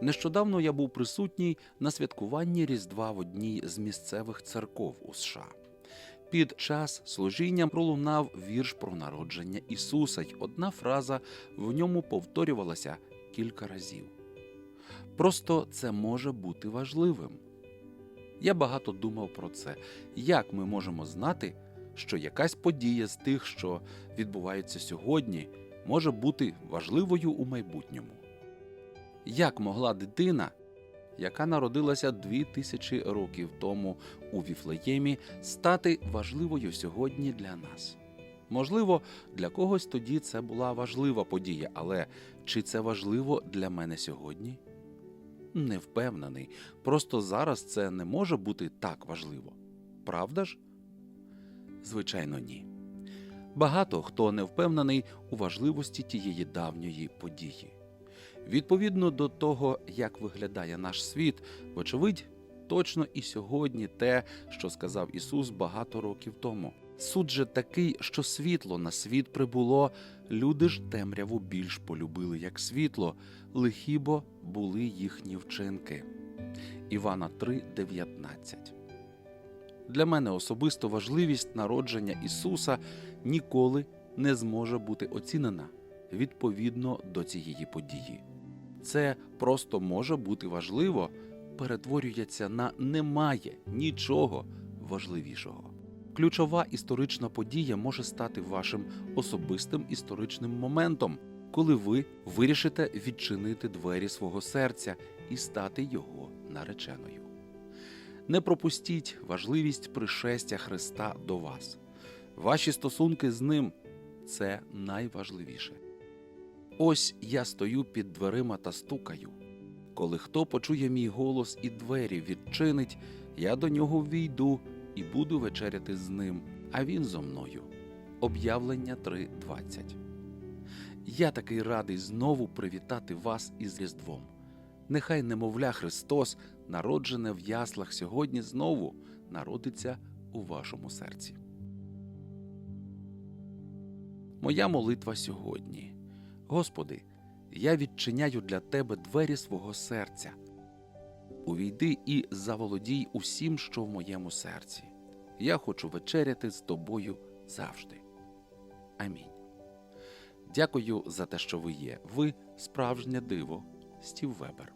Нещодавно я був присутній на святкуванні Різдва в одній з місцевих церков у США. Під час служіння пролунав вірш про народження Ісуса, й одна фраза в ньому повторювалася кілька разів. Просто це може бути важливим. Я багато думав про це, як ми можемо знати, що якась подія з тих, що відбуваються сьогодні, може бути важливою у майбутньому. Як могла дитина, яка народилася дві тисячі років тому у Віфлеємі, стати важливою сьогодні для нас? Можливо, для когось тоді це була важлива подія, але чи це важливо для мене сьогодні? Не впевнений. Просто зараз це не може бути так важливо. Правда ж? Звичайно, ні. Багато хто не впевнений у важливості тієї давньої події. Відповідно до того, як виглядає наш світ, вочевидь, точно і сьогодні те, що сказав Ісус багато років тому. Суд же такий, що світло на світ прибуло, люди ж темряву більш полюбили, як світло, лихі бо були їхні вчинки. Івана 3:19 Для мене особисто важливість народження Ісуса ніколи не зможе бути оцінена відповідно до цієї події. Це просто може бути важливо, перетворюється на немає нічого важливішого. Ключова історична подія може стати вашим особистим історичним моментом, коли ви вирішите відчинити двері свого серця і стати його нареченою. Не пропустіть важливість пришестя Христа до вас. Ваші стосунки з ним це найважливіше. Ось я стою під дверима та стукаю. Коли хто почує мій голос і двері відчинить, я до нього ввійду і буду вечеряти з ним, а він зо мною. Об'явлення 3.20 Я такий радий знову привітати вас із Різдвом. Нехай немовля Христос, народжене в яслах сьогодні, знову народиться у вашому серці. Моя молитва сьогодні. Господи, я відчиняю для Тебе двері свого серця. Увійди і заволодій усім, що в моєму серці. Я хочу вечеряти з тобою завжди. Амінь. Дякую за те, що ви є. Ви справжнє диво, Стів Вебер.